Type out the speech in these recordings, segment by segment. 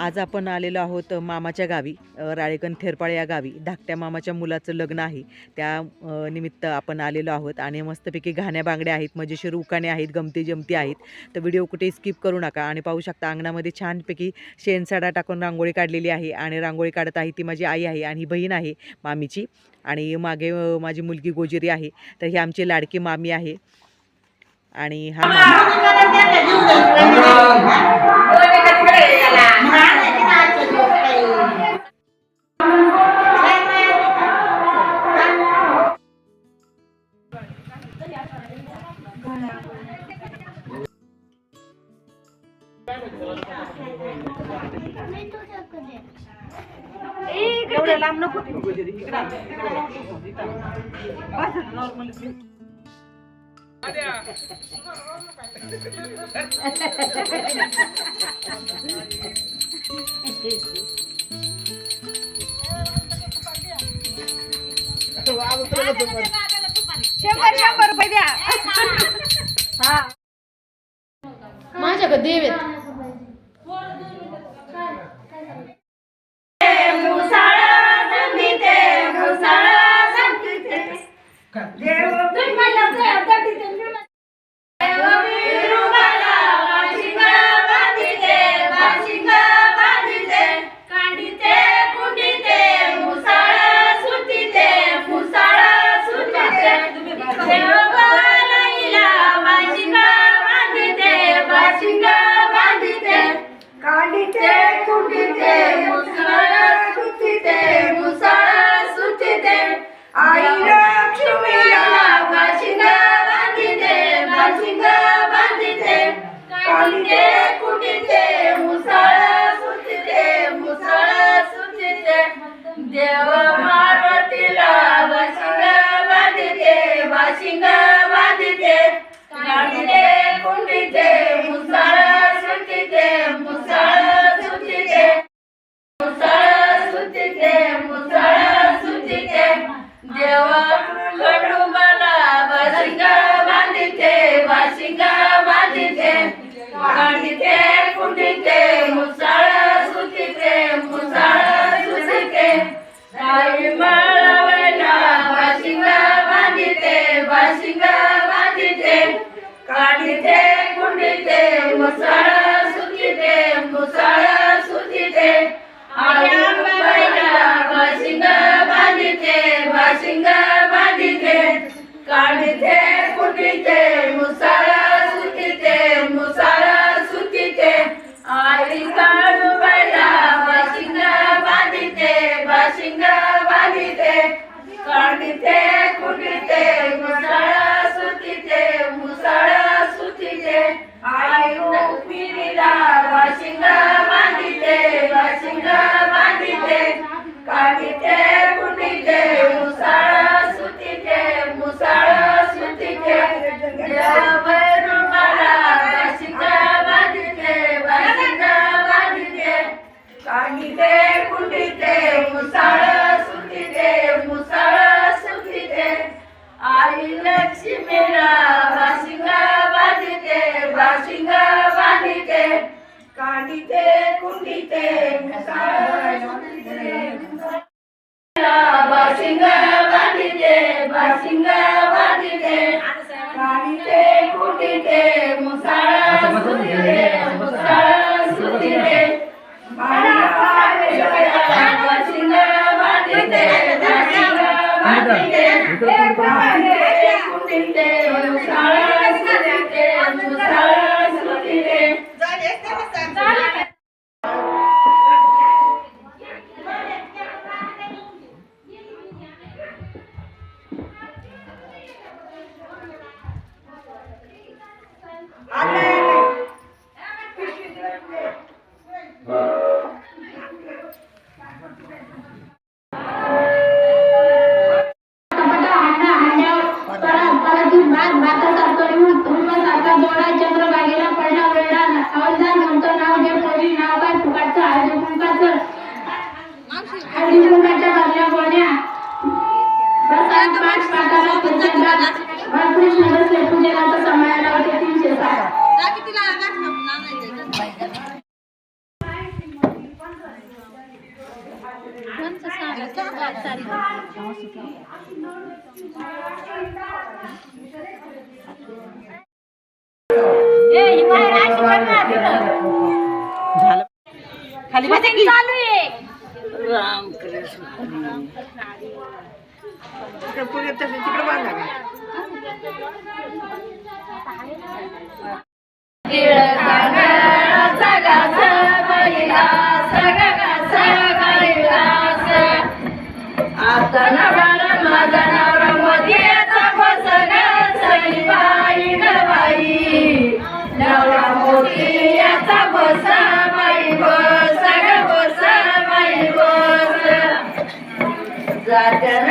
आज आपण आलेलो आहोत मामाच्या गावी राळेकण राळेगण थेरपाळे या गावी. धाकट्या मामाच्या मुलाचं लग्न आहे. त्या निमित्त आपण आलेलो आहोत आणि मस्तपैकी घाण्या बांगड्या आहेत मजेशीर उकाणे आहेत गमती जमती आहेत. तर व्हिडिओ कुठे स्किप करू नका आणि पाहू शकता अंगणामध्ये छानपैकी शेणसाडा टाकून रांगोळी काढलेली आहे आणि रांगोळी काढत आहे ती माझी आई आहे आणि ही बहीण आहे मामीची. आणि मागे माझी मुलगी गोजिरी आहे. तर ही आमची लाडकी मामी आहे. आणि हा शंभर शंभर रुपये द्या. माझ्याकडे देवेत? बांधिते बाशिंग बांधिते Dale. झालं. खाली. चालू आहे. आता नवरा माझा नवरा सई बाई बाई नवरा मोदी याचा Adam.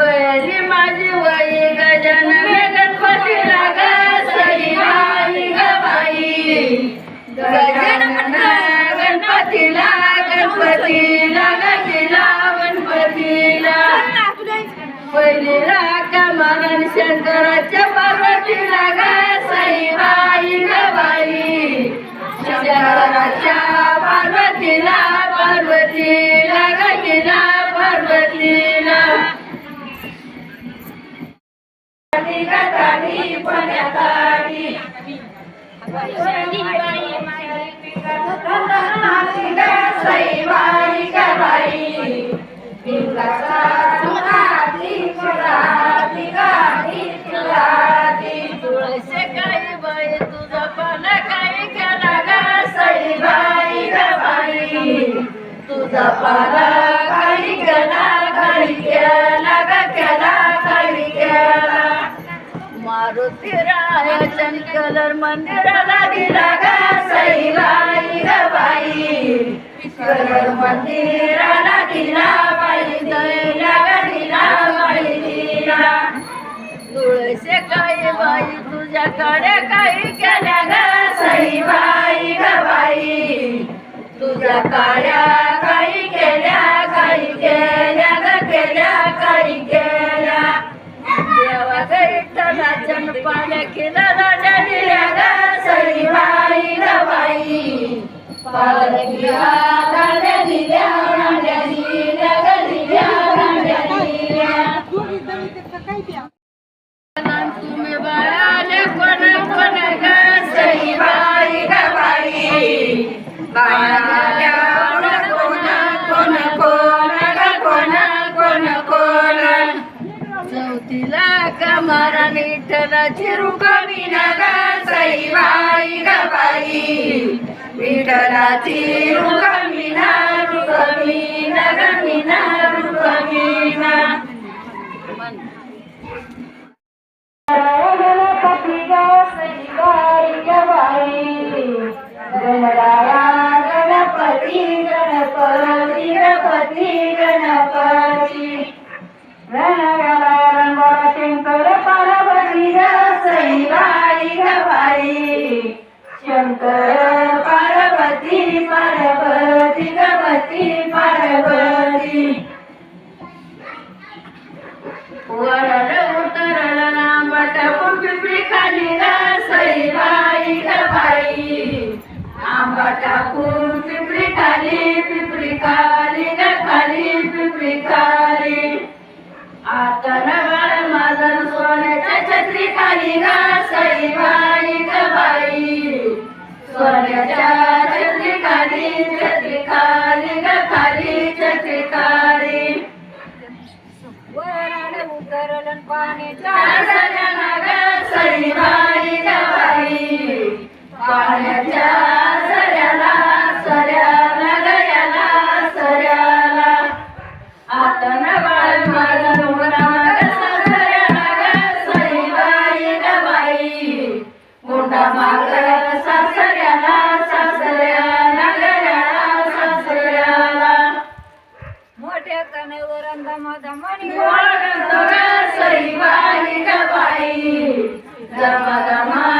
वैरी माझी वई गजानन गणपतीला ग सई बाई ग बाई. गणपतीला गणपतीला गतीला गणपतीला. पहिलीला कमालन शंकराच्या पार्वतीला ग सई बाई ग शंकराच्या पार्वतीला पार्वतीला गतीला पार्वतीला. गाणी ग गाणी पण्यात आली पिंगाचा तुळसे बाई तुझा पण काही केला ग पाला काही केला काही केला ग केला काही केला मारुती रायाच्या कलर मंदिराला दिला गा सई बाई ग बाई. कलर मंदिराला दिला बाई दैला ग दिला बाई दिला तुळसे काही बाई तुझ्याकडे काही केल्या ग सई बाई ग बाई. तुझ्या काळ्या काही केल्या काही केल्या ग केल्या काही केल्या. देवा गैठलाच्या पाण्या केला राजा सई बाई बाई कमारा विठ्ठलाची रुगमी ग सई बाई ग ना रुगमी न गमीना रुगमी ना गणपती गणराया गणपती गणपती गणपती. गणपती. शंकर पार्वती पार्वती करलन पाने सळी पाण्याच्या सऱ्याला सऱ्या दम दमनी सई बाई गबाई दमा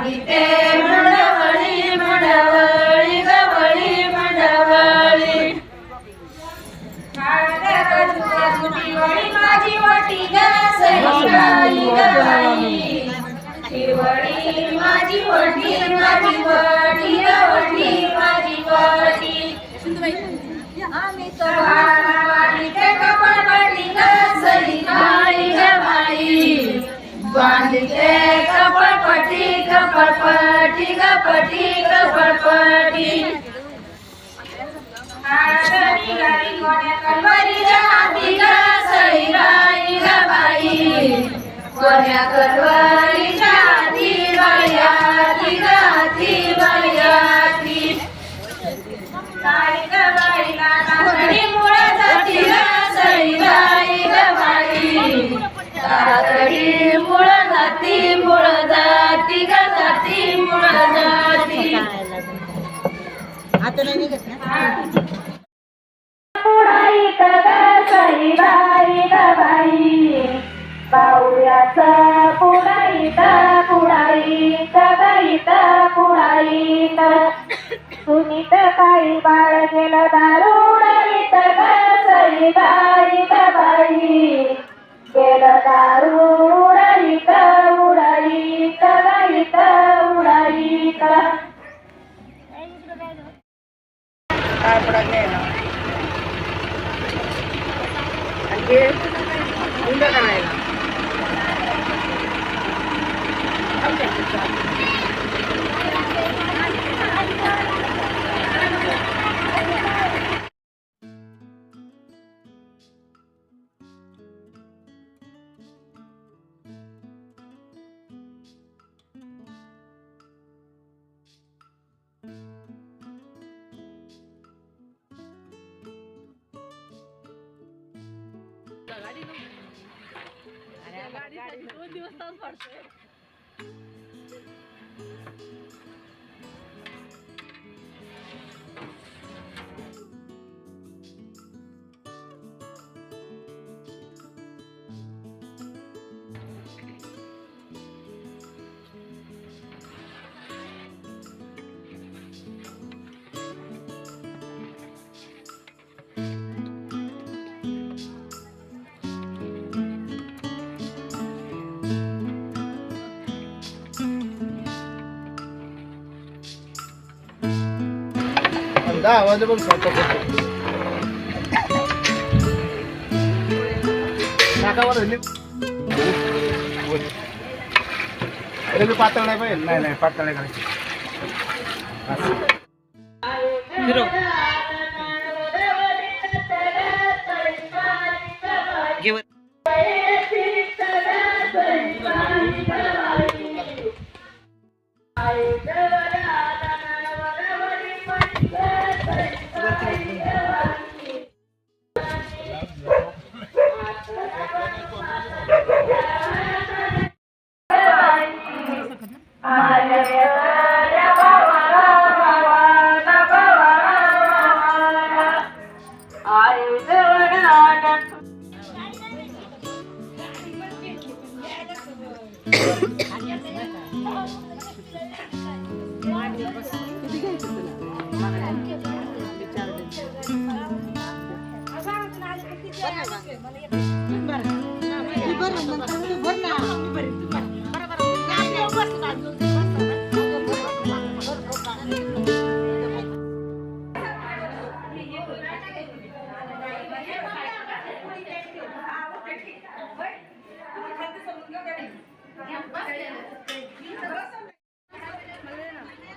सांगिते मंडवळी मंडवळी गवळी मंडवळी. माझी वाटी गाई गाई माझी वाटी माझी वाटी गवळी माझी वाटी. आम्ही तर वाटी बांधते कपटपटी कपटपटी कपटी कपडपटी कोण्या कलवारी तो नाही निघत ना का पुढाईत बाईत पुढाईत सुनीत काही बाळ गेलं दारुडाईत सई बाईत बाई गेलं दारुडाईत उडाईत बाईत उडाईत काय पडत नाही ना आणि ते गुंड का नाही ना Thank you. गाडी दोन दिवस तास पडते दहा वाजले पण स्वयंपाक करतो नाकावर हल्ली पातळ नाही पाहिजे. नाही नाही पातळ नाही करायची. Bukan, bukan, bukan, bukan, bukan, bukan, bukan, bukan, bukan, bukan, bukan, Ibar, ibar, ibar, ibar, ibar, ibar, ibar,